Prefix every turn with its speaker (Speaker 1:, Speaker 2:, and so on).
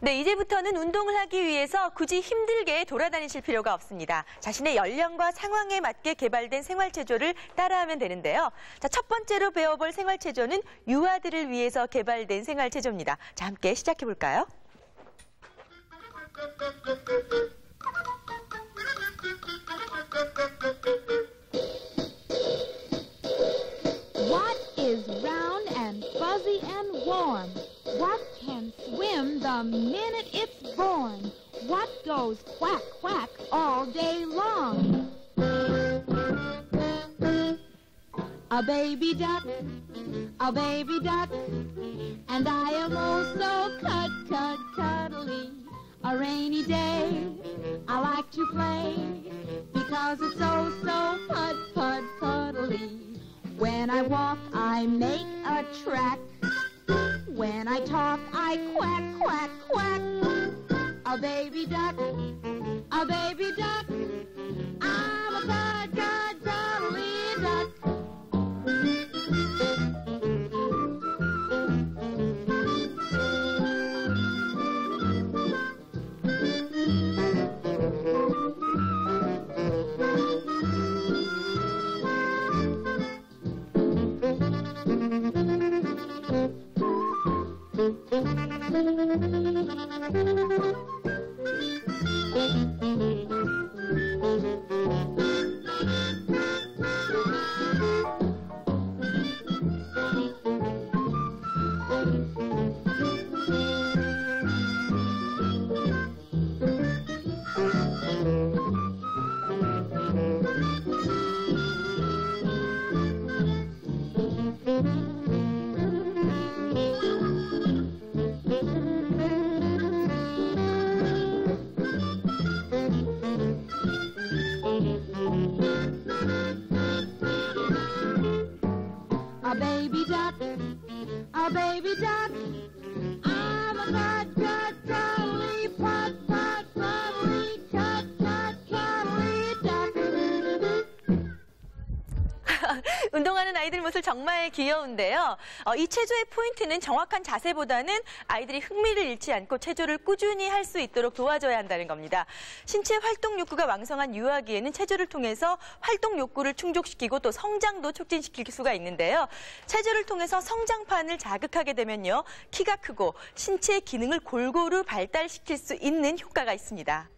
Speaker 1: 네, 이제부터는 운동을 하기 위해서 굳이 힘들게 돌아다니실 필요가 없습니다. 자신의 연령과 상황에 맞게 개발된 생활체조를 따라하면 되는데요. 자, 첫 번째로 배워볼 생활체조는 유아들을 위해서 개발된 생활체조입니다. 자, 함께 시작해 볼까요?
Speaker 2: What is round and fuzzy and warm? What can swim the minute it's born? What goes quack quack all day long? A baby duck, a baby duck, and I am also cut, cut, cuddly. A rainy day, I like to play because it's oh so pud, pud, cuddly. When I walk, I make a track. When I talk, I quack, quack, quack. A baby duck, a baby baby duck, a baby duck. I'm a good, good, cuddly,
Speaker 1: 운동하는 아이들 모습 정말 귀여운데요. 어, 이 체조의 포인트는 정확한 자세보다는 아이들이 흥미를 잃지 않고 체조를 꾸준히 할 수 있도록 도와줘야 한다는 겁니다. 신체 활동 욕구가 왕성한 유아기에는 체조를 통해서 활동 욕구를 충족시키고 또 성장도 촉진시킬 수가 있는데요. 체조를 통해서 성장판을 자극하게 되면요. 키가 크고 신체 기능을 골고루 발달시킬 수 있는 효과가 있습니다.